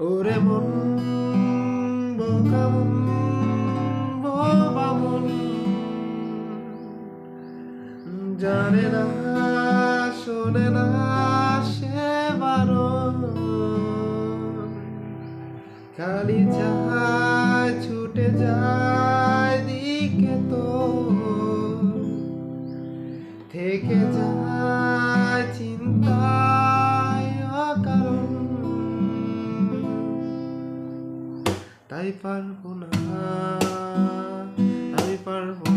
ওরে মন, বোকা মন জানে না, শোনে না সে খালি যায় ছুটে যায় দিকে তো থেকে যায় পারব না আমি পারব